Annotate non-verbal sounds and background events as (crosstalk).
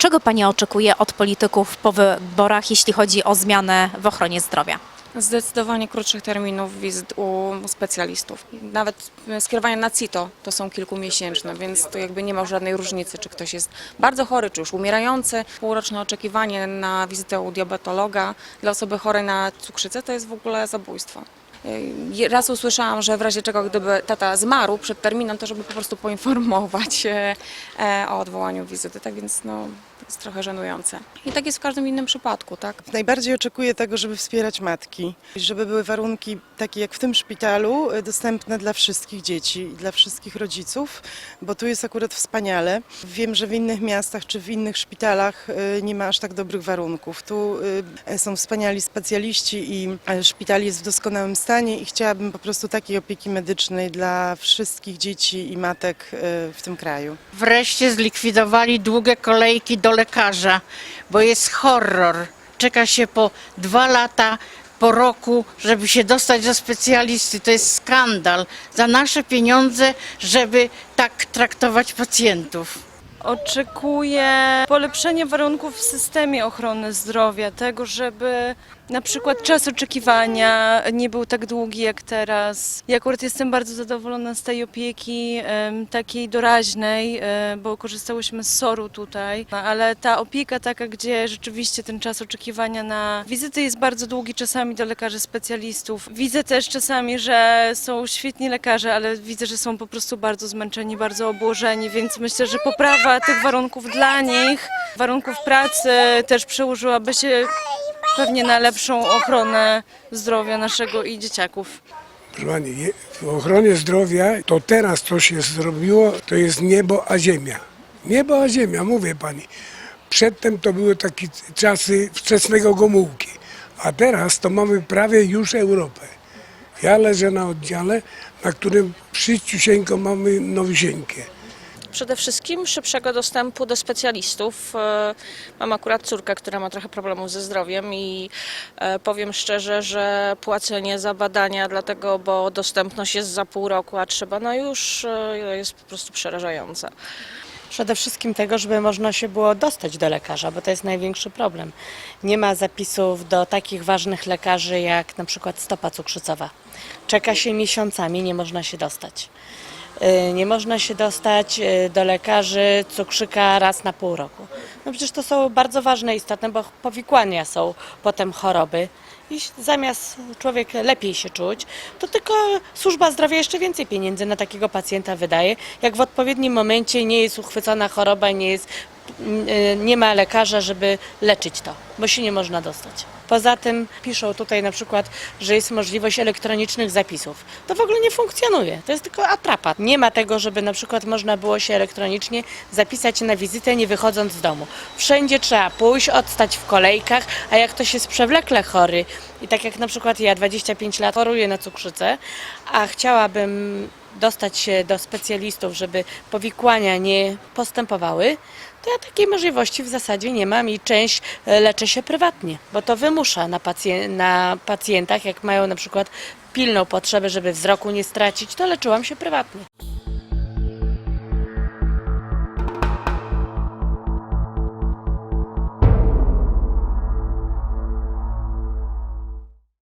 Czego Pani oczekuje od polityków po wyborach, jeśli chodzi o zmianę w ochronie zdrowia? Zdecydowanie krótszych terminów wizyt u specjalistów. Nawet skierowania na CITO to są kilkumiesięczne, więc to jakby nie ma żadnej różnicy, czy ktoś jest bardzo chory, czy już umierający. Półroczne oczekiwanie na wizytę u diabetologa dla osoby chorej na cukrzycę to jest w ogóle zabójstwo. Yy, Raz usłyszałam, że w razie czego gdyby tata zmarł przed terminem, to żeby po prostu poinformować (laughs) e, o odwołaniu wizyty. Tak więc no, jest trochę żenujące. I tak jest w każdym innym przypadku, tak? Najbardziej oczekuję tego, żeby wspierać matki, żeby były warunki takie jak w tym szpitalu, e, dostępne dla wszystkich dzieci i dla wszystkich rodziców, bo tu jest akurat wspaniale. Wiem, że w innych miastach czy w innych szpitalach e, nie ma aż tak dobrych warunków. Tu e, są wspaniali specjaliści i szpital jest w doskonałym stanie i chciałabym po prostu takiej opieki medycznej dla wszystkich dzieci i matek w tym kraju. Wreszcie zlikwidowali długie kolejki do lekarza, bo jest horror. Czeka się po dwa lata, po roku, żeby się dostać do specjalisty. To jest skandal. Za nasze pieniądze, żeby tak traktować pacjentów. Oczekuję polepszenia warunków w systemie ochrony zdrowia, tego, żeby na przykład czas oczekiwania nie był tak długi jak teraz. Ja akurat jestem bardzo zadowolona z tej opieki takiej doraźnej, bo korzystałyśmy z SOR-u tutaj, ale ta opieka taka, gdzie rzeczywiście ten czas oczekiwania na wizyty jest bardzo długi czasami do lekarzy specjalistów. Widzę też czasami, że są świetni lekarze, ale widzę, że są po prostu bardzo zmęczeni, bardzo obłożeni, więc myślę, że poprawa tych warunków dla nich, warunków pracy też przełożyłaby się pewnie na lepszą ochronę zdrowia naszego i dzieciaków. Pani, w ochronie zdrowia to teraz co się zrobiło, to jest niebo a ziemia. Niebo a ziemia, mówię Pani. Przedtem to były takie czasy wczesnego Gomułki, a teraz to mamy prawie już Europę. Ja leżę na oddziale, na którym przyjściusieńko mamy nowisieńkę. Przede wszystkim szybszego dostępu do specjalistów. E, Mam akurat córkę, która ma trochę problemów ze zdrowiem i e, powiem szczerze, że płacenie za badania, dlatego, bo dostępność jest za pół roku, a trzeba na już, e, jest po prostu przerażająca. Przede wszystkim tego, żeby można się było dostać do lekarza, bo to jest największy problem. Nie ma zapisów do takich ważnych lekarzy jak na przykład stopa cukrzycowa. Czeka się miesiącami, nie można się dostać. Y, Nie można się dostać y, do lekarzy cukrzyka raz na pół roku. No przecież to są bardzo ważne, istotne, bo powikłania są potem choroby. I zamiast człowiek lepiej się czuć, to tylko służba zdrowia jeszcze więcej pieniędzy na takiego pacjenta wydaje, jak w odpowiednim momencie nie jest uchwycona choroba, nie, jest, y, nie ma lekarza, żeby leczyć to, bo się nie można dostać. Poza tym piszą tutaj na przykład, że jest możliwość elektronicznych zapisów. To w ogóle nie funkcjonuje, to jest tylko atrapa. Nie ma tego, żeby na przykład można było się elektronicznie zapisać na wizytę nie wychodząc z domu. Wszędzie trzeba pójść, odstać w kolejkach, a jak ktoś jest przewlekle chory i tak jak na przykład ja 25 lat choruję na cukrzycę, a chciałabym dostać się do specjalistów, żeby powikłania nie postępowały, to ja takiej możliwości w zasadzie nie mam i część e, leczę się prywatnie, bo to wymusza na, pację- na pacjentach, jak mają na przykład pilną potrzebę, żeby wzroku nie stracić, to leczyłam się prywatnie.